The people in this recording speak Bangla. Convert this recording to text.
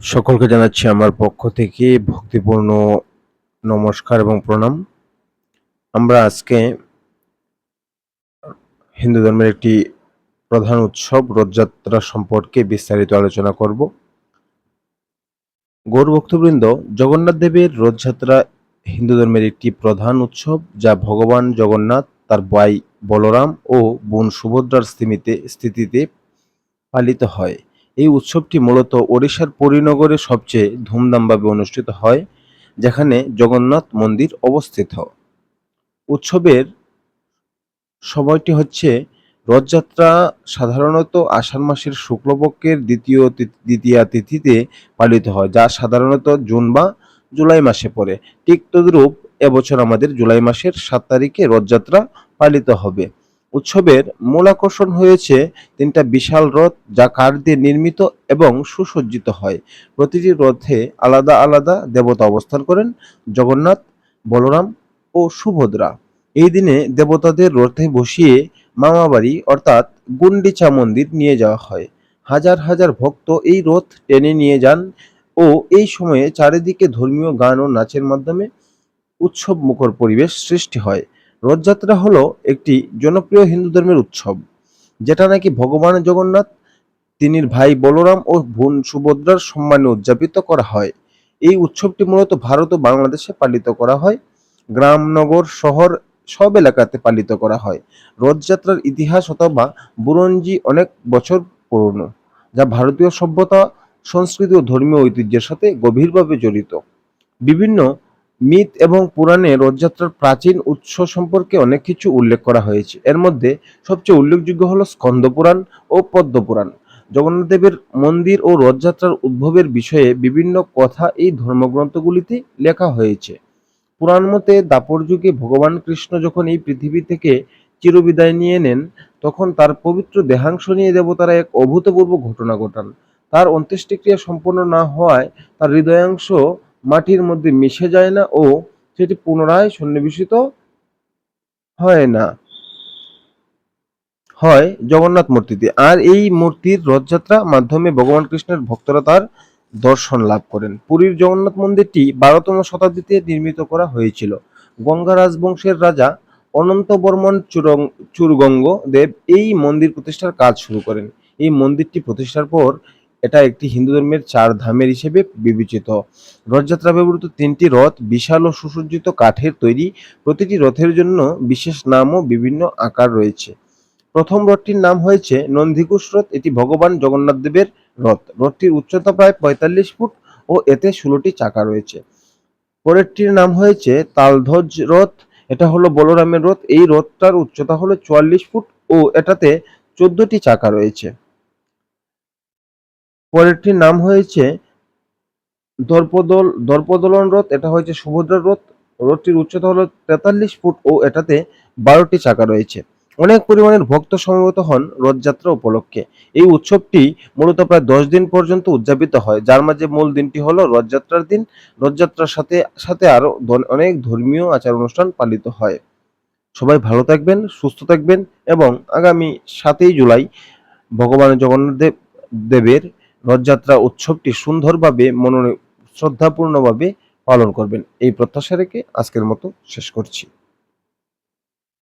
সকলকে জানাচ্ছি আমার পক্ষ থেকে ভক্তিপূর্ণ নমস্কার এবং প্রণাম। আমরা আজকে হিন্দু ধর্মের একটি প্রধান উৎসব রথযাত্রা সম্পর্কে বিস্তারিত আলোচনা করব। গৌর ভক্তবৃন্দ, জগন্নাথ দেবের রথযাত্রা হিন্দু ধর্মের একটি প্রধান উৎসব যা ভগবান জগন্নাথ, তার ভাই বলরাম ও বোন সুভদ্রার স্থিতিতে স্থিতিতে পালিত হয়। এই উৎসবটি মূলত ওড়িশার পরিনগরে সবচেয়ে ধুমধামভাবে অনুষ্ঠিত হয়, যেখানে জগন্নাথ মন্দির অবস্থিত। উৎসবের সময়টি হচ্ছে রথযাত্রা, সাধারণত আষাঢ় মাসের শুক্লপক্ষের দ্বিতীয় দ্বিতীয়া তিথিতে পালিত হয়, যা সাধারণত জুন বা জুলাই মাসে পড়ে। ঠিক তদ্রূপ এবছর আমাদের জুলাই মাসের সাত তারিখে রথযাত্রা পালিত হবে। উৎসবের মূল আকর্ষণ হয়েছে তিনটা বিশাল রথ যা কাঠ দিয়ে নির্মিত এবং সুসজ্জিত হয়। প্রতিটি রথে আলাদা আলাদা দেবতা অবস্থান করেন, জগন্নাথ, বলরাম ও সুভদ্রা। এই দিনে দেবতাদের রথে বসিয়ে মামাবাড়ি অর্থাৎ গুন্ডিচা মন্দির নিয়ে যাওয়া হয়। হাজার হাজার ভক্ত এই রথ টেনে নিয়ে যান ও এই সময়ে চারিদিকে ধর্মীয় গান ও নাচের মাধ্যমে উৎসব মুখর পরিবেশ সৃষ্টি হয়। রথযাত্রা হলো একটি জনপ্রিয় হিন্দু ধর্মের উৎসব, যেটা নাকি ভগবান জগন্নাথ তিনি ভাই বলরাম ও বোন সুভদ্রার সম্মানে উদযাপিত করা হয়। এই উৎসবটি মূলত ভারত ও বাংলাদেশে পালিত করা হয়। গ্রাম, নগর, শহর সব এলাকাতে পালিত করা হয়। রথযাত্রার ইতিহাস অথবা বুরঞ্জি অনেক বছর পুরনো, যা ভারতীয় সভ্যতা, সংস্কৃতি ও ধর্মীয় ঐতিহ্যের সাথে গভীরভাবে জড়িত। বিভিন্ন মিথ এবং পুরাণে রথযাত্রার প্রাচীন উৎস সম্পর্কে অনেক কিছু উল্লেখ করা হয়েছে। এর মধ্যে সবচেয়ে উল্লেখযোগ্য হল স্কন্দ পুরাণ ও পদ্ম পুরাণ। জগন্নাথ দেবের মন্দির ও রথযাত্রার উদ্ভবের বিষয়ে বিভিন্ন কথা এই ধর্মগ্রন্থগুলিতে লেখা হয়েছে। পুরাণ মতে দাপর যুগে ভগবান কৃষ্ণ যখন এই পৃথিবী থেকে চিরবিদায় নিয়ে নেন, তখন তার পবিত্র দেহাংশ নিয়ে দেবতারা এক অভূতপূর্ব ঘটনা ঘটান। তার অন্ত্যেষ্টিক্রিয়া সম্পন্ন না হওয়ায় তার হৃদয়াংশ মাটির মধ্যে মিশে যায় না ও সেটি পুনরায় সন্নিবেশিত হয় না। হয় জগন্নাথ মূর্তিতে আর এই মূর্তির রথযাত্রা মাধ্যমে ভগবান কৃষ্ণের ভক্তরা তার দর্শন লাভ করেন। পুরীর জগন্নাথ মন্দিরটি বারোতম শতাব্দীতে নির্মিত করা হয়েছিল। গঙ্গা রাজবংশের রাজা অনন্ত বর্মন চুরং চুরগঙ্গ দেব এই মন্দির প্রতিষ্ঠার কাজ শুরু করেন। এই মন্দিরটি প্রতিষ্ঠার পর এটা একটি হিন্দু ধর্মের চার ধামের হিসেবে বিবেচিত। রথযাত্রা ব্যবহৃত তিনটি রথ বিশাল ও সুসজ্জিত কাঠের তৈরি। প্রতিটি রথের জন্য বিশেষ নাম ও বিভিন্ন আকার রয়েছে। প্রথম রথটির নাম হয়েছে নন্দিঘোষ রথ। এটি ভগবান জগন্নাথ দেবের রথ। রথটির উচ্চতা প্রায় পঁয়তাল্লিশ ফুট ও এতে ষোলোটি চাকা রয়েছে। পরেরটির নাম হয়েছে তালধ্বজ রথ। এটা হলো বলরামের রথ। এই রথটার উচ্চতা হলো চুয়াল্লিশ ফুট ও এটাতে চোদ্দটি চাকা রয়েছে। পরেরটির নাম হয়েছে দর্পদল দর্পদলন রথ, এটা হয়েছে সুভদ্রার রথ। রথটির উচ্চতা হলো তেতাল্লিশ ফুট ও এটাতে বারোটি চাকা রয়েছে। অনেক পরিমাণের ভক্ত সমবেত হন রথযাত্রা উপলক্ষে। এই উৎসবটি মূলত প্রায় দশ দিন পর্যন্ত উদযাপিত হয়। যার মাঝে মূল দিনটি হলো রথযাত্রার দিন। রথযাত্রার সাথে সাথে আরও ধন- অনেক ধর্মীয় আচার অনুষ্ঠান পালিত হয়। সবাই ভালো থাকবেন, সুস্থ থাকবেন এবং আগামী সাতই জুলাই ভগবান জগন্নাথ দেব দেবের রথযাত্রা উৎসবটি সুন্দরভাবে মনোনে শ্রদ্ধাপূর্ণভাবে পালন করবেন। এই প্রত্যাশা রেখে আজকের মতো শেষ করছি।